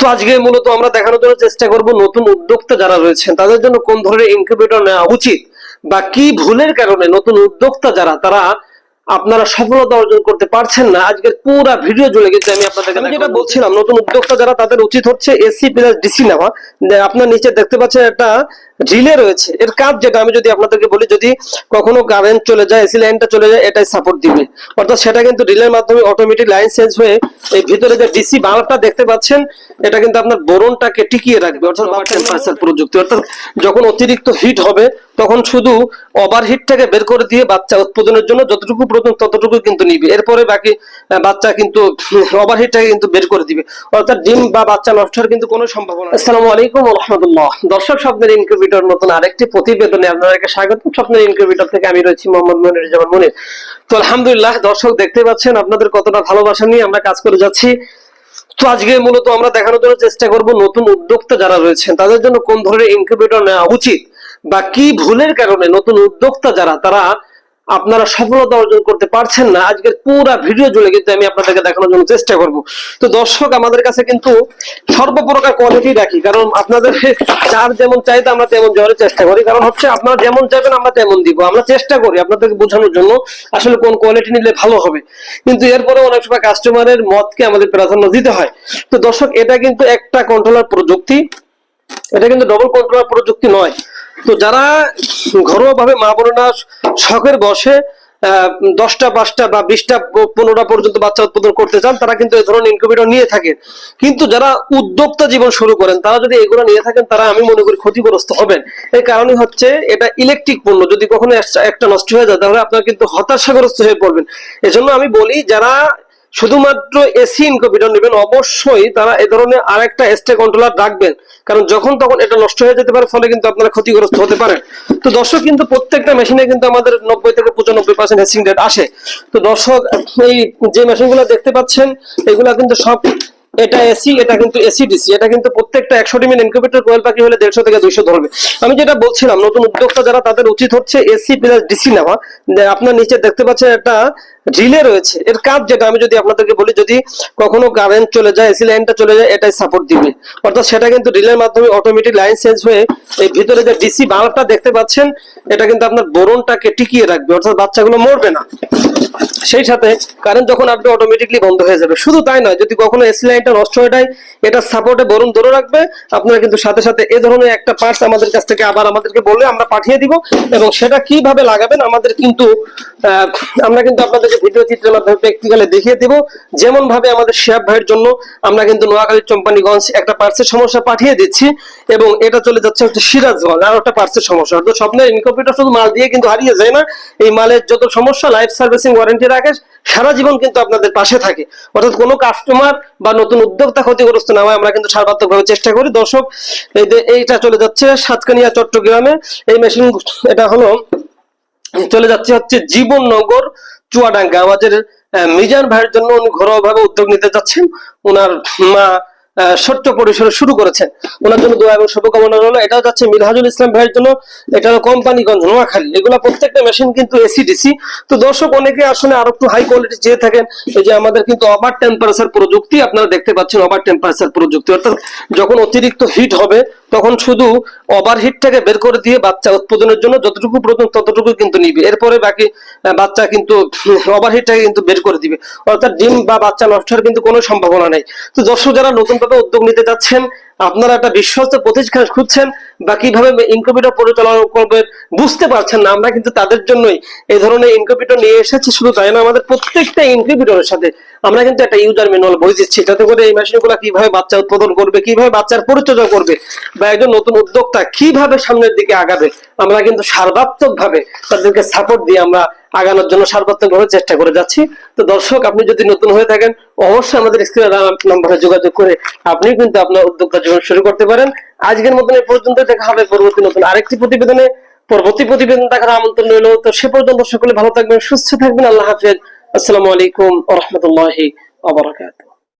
তো আজকে মূলত আমরা দেখানোর জন্য চেষ্টা করব নতুন উদ্যোক্তা যারা রয়েছেন তাদের জন্য কোন ধরনের ইনকিউবেটর নেওয়া উচিত বা কি ভুলের কারণে নতুন উদ্যোক্তা যারা তারা আপনারা সফলতা অর্জন করতে পারছেন না। আজকের পুরো ভিডিও জুড়ে গেছে আমি আপনাদেরকে যেটা বলছিলাম নতুন উদ্যোক্তা যারা তাদের উচিত হচ্ছে এসি প্লাস ডিসি নেওয়া। আপনার নিচে দেখতে পাচ্ছেন একটা রিলে রয়েছে। এর কাজ যেটা আমি যদি আপনাদেরকে বলি, যদি কখনো কারেন্ট চলে যায়, এসি লাইনটা চলে যায়, এটাই সাপোর্ট দিবে। অর্থাৎ সেটা কিন্তু রিলের মাধ্যমে অটোমেটিক লাইন চেঞ্জ হয়ে এই ভিতরে যে ডিসি বাল্বটা দেখতে পাচ্ছেন, এটা কিন্তু আপনার বোরনটাকে টিকিয়ে রাখবে। অর্থাৎ টেম্পারেচার প্রযুক্তি। অর্থাৎ যখন অতিরিক্ত হিট হবে, তখন শুধু ওভার হিটটাকে বের করে দিয়ে বাচ্চা উৎপাদনের জন্য যতটুকু প্রয়োজন, ততটুকু কিন্তু নিবে। এরপরে বাকি বাচ্চা কিন্তু ওভার হিটটাকে কিন্তু বের করে দিবে। অর্থাৎ ডিম বা বাচ্চা নষ্ট হওয়ার কিন্তু কোনো সম্ভাবনা। আসসালামু আলাইকুম রহমতুল্লাহ। দর্শক স্বপ্নের ইনকিউবেটর নতুন আরেকটি প্রতিবেদনে আপনাদেরকে স্বাগত। স্বপ্নের ইনকিউবেটর থেকে আমি রয়েছি মোহাম্মদ মনির জামান মনির। তো আলহামদুলিল্লাহ, দর্শক দেখতে পাচ্ছেন, আপনাদের কতটা ভালোবাসা নিয়ে আমরা কাজ করে যাচ্ছি। তো আজকে মূলত আমরা দেখানোর জন্য চেষ্টা করব নতুন উদ্যোক্তা যারা রয়েছেন, তাদের জন্য কোন ধরনের ইনকিউবেটর নেওয়া উচিত বা কি ভুলের কারণে নতুন উদ্যোক্তা যারা, তারা আপনারা সফলতা অর্জন করতে পারছেন না। আজকের পুরো ভিডিও জুড়ে কিন্তু আমি আপনাদেরকে দেখানোর জন্য চেষ্টা করব। তো দর্শক, আমাদের কাছে কিন্তু সর্বপ্রকার কোয়ালিটি রাখি। কারণ আপনাদের যার যেমন চাইতে আমরা তেমন দেওয়ার চেষ্টা করি। কারণ হচ্ছে, আপনারা যেমন চাইবেন, আমরা তেমন দিব। আমরা চেষ্টা করি আপনাদেরকে বোঝানোর জন্য আসলে কোন কোয়ালিটি নিলে ভালো হবে। কিন্তু এরপরে অনেক সময় কাস্টমারের মতকে আমাদের প্রাধান্য দিতে হয়। তো দর্শক, এটা কিন্তু একটা কন্ট্রোলার প্রযুক্তি। এটা কিন্তু ডবল কন্ট্রোলার প্রযুক্তি নয়। তো যারা ঘরোয়া ভাবে মা বোনেরা শখের বসে দশটা, পাঁচটা বা বিশটা, পনেরোটা পর্যন্ত বাচ্চা উৎপাদন করতে চান, তারা কিন্তু এই ধরনের ইনকিউবেটর নিয়ে থাকেন। কিন্তু যারা উদ্যোক্তা জীবন শুরু করেন, তারা যদি এগুলো নিয়ে থাকেন, তারা আমি মনে করি ক্ষতিগ্রস্ত হবেন। এই কারণই হচ্ছে এটা ইলেকট্রিক পণ্য। যদি কখনো একটা নষ্ট হয়ে যায়, তাহলে আপনার কিন্তু হতাশাগ্রস্ত হয়ে পড়বেন। এজন্য আমি বলি, যারা শুধুমাত্র এসি ইনকিউবেটর নেবেন। অবশ্যই তারা এ ধরনের আরেকটা এসটে কন্ট্রোলার রাখবেন। কারণ যখন তখন এটা নষ্ট হয়ে যেতে পারে, ফলে কিন্তু আপনারা ক্ষতিগ্রস্ত হতে পারেন। তো দর্শক কিন্তু প্রত্যেকটা মেশিনে কিন্তু আমাদের নব্বই থেকে পঁচানব্বই পার্সেন্ট হেসিং রেট আসে। তো দর্শক, এই যে মেশিনগুলো দেখতে পাচ্ছেন, এগুলা কিন্তু সব এটা এসি এটা কিন্তু এসি ডিসি এটা কিন্তু প্রত্যেকটা একশো ডিমের ইনকিউবেটর কোয়েল পাখি হলে দেড়শো থেকে দুইশো ধরবে। আমি যেটা বলছিলাম, নতুন উদ্যোক্তা যারা, তাদের উচিত হচ্ছে এসি প্লাস ডিসি নেওয়া। আপনার নিচে দেখতে পাচ্ছেন একটা রিলে রয়েছে। এর কাজ যেটা আমি যদি আপনাদেরকে বলি, যদি কখনো কারেন্ট চলে যায় এসি লাইনটা চলে যায়, এটাই সাপোর্ট দিবে। অর্থাৎ সেটা কিন্তু রিলের মাধ্যমে অটোমেটিক লাইন চেঞ্জ হয়ে এই ভিতরে যে ডিসি বাল্বটা দেখতে পাচ্ছেন, এটা কিন্তু আপনার বোরনটাকে টিকিয়ে রাখবে। অর্থাৎ বাচ্চাগুলো মরবে না। সেই সাথে কারেন্ট যখন আপনি অটোমেটিকলি বন্ধ হয়ে যাবে। শুধু তাই নয়, যদি কখনো এসি লাইনটা নষ্ট হয়ে যায়, এটা সাপোর্টে বরুণ ধরে রাখবে। আপনারা কিন্তু সাথে সাথে এ ধরনের একটা পার্টস আমাদের কাছ থেকে আবার আমাদেরকে বললে আমরা পাঠিয়ে দিব এবং সেটা কীভাবে লাগাবেন আমাদের কিন্তু আমরা কিন্তু আপনাদেরকে ভিডিও চিত্রের মাধ্যমে প্র্যাকটিক্যালি দেখিয়ে দিব। যেমন ভাবে আমাদের শেয়ার ভাইয়ের জন্য আমরা কিন্তু নোয়াখালী চম্পানিগঞ্জ একটা পার্টসের সমস্যা পাঠিয়ে দিচ্ছি এবং এটা চলে যাচ্ছে হচ্ছে সিরাজগঞ্জ, আর একটা পার্টসের সমস্যা। অর্থাৎ স্বপ্নের ইনকম্পিউটার শুধু মাল দিয়ে কিন্তু হারিয়ে যায় না। এই মালের যত সমস্যা লাইফ সার্ভিসিং ওয়ারেন্টি রাখে সারা জীবন কিন্তু আপনাদের পাশে থাকে। অর্থাৎ কোনো কাস্টমার বা নতুন উদ্যোক্তা ক্ষতিগ্রস্ত না হয়, আমরা কিন্তু সর্বাত্মকভাবে চেষ্টা করি। দর্শক এইটা চলে যাচ্ছে সাতকানিয়া, চট্টগ্রামে। এই মেশিন এটা হলো, চলে যাচ্ছে হচ্ছে জীবননগর, চুয়াডাঙ্গা। আমাদের মিজান ভাইয়ের জন্য উনি ঘরোয়া ভাবে উদ্যোগ নিতে চাচ্ছেন ওনার মা ছোট্ট পরিসরে শুরু করেছেন ওনার জন্য দোয়া এবং শুভকামনা রইল। এটা যাচ্ছে মিনহাজুল ইসলাম ভাইয়ের জন্য। এটা হলো কোম্পানিগঞ্জ, নোয়াখালী। এগুলো প্রত্যেকটা মেশিন কিন্তু এসি ডিসি তো দর্শক, অনেকে আসলে আরও একটু হাই কোয়ালিটি চেয়ে থাকেন। এই যে আমাদের কিন্তু ওভার টেম্পারেচার প্রযুক্তি, আপনারা দেখতে পাচ্ছেন ওভার টেম্পারেচার প্রযুক্তি। অর্থাৎ যখন অতিরিক্ত হিট হবে তখন শুধু ওভারহিটটাকে বের করে দিয়ে বাচ্চা উৎপাদনের জন্য যতটুকু প্রয়োজন ততটুকু কিন্তু নিবে। এরপরে বাকি বাচ্চা কিন্তু ওভারহিটটাকে কিন্তু বের করে দিবে। অর্থাৎ ডিম বা বাচ্চা নষ্ট হওয়ার কিন্তু কোনো সম্ভাবনা নেই। তো দর্শক যারা নতুন ভাবে উদ্যোগ নিতে যাচ্ছেন আপনারা একটা বিশ্বস্ত প্রতিষ্ঠান খুঁজছেন বা কীভাবে ইনকিউবেটর পরিচালনা করবেন বুঝতে পারছেন না। আমরা কিন্তু তাদের জন্যই এই ধরনের ইনকিউবেটর নিয়ে এসেছি, শুধু তাই না, আমাদের প্রত্যেকটা ইনকিউবেটরের সাথে আমরা কিন্তু একটা ইউজার ম্যানুয়াল বই দিচ্ছি। যাতে করে এই মেশিনগুলো কীভাবে বাচ্চা উৎপাদন করবে, কীভাবে বাচ্চার পরিচর্যা করবে বা একজন নতুন উদ্যোক্তা কীভাবে সামনের দিকে আগাবে আমরা কিন্তু সার্বাত্মক ভাবে তাদেরকে সাপোর্ট দিয়ে আমরা আগানোর জন্য সার্বাত্মক ভাবে চেষ্টা করে যাচ্ছি। তো দর্শক, আপনি যদি নতুন হয়ে থাকেন, অবশ্যই আমাদের স্ক্রিনে নম্বরে যোগাযোগ করে আপনি কিন্তু আপনার উদ্যোক্তা জীবন শুরু করতে পারেন। আজকের মতন এই পর্যন্ত, দেখা হবে পরবর্তী নতুন আরেকটি প্রতিবেদনে। পরবর্তী প্রতিবেদন দেখার আমন্ত্রণ রইল। তো সে পর্যন্ত সকলে ভালো থাকবেন, সুস্থ থাকবেন। আল্লাহ হাফেজ। আসসালামু আলাইকুম রাহমাতুল্লাহি ওয়া বারাকাতুহু।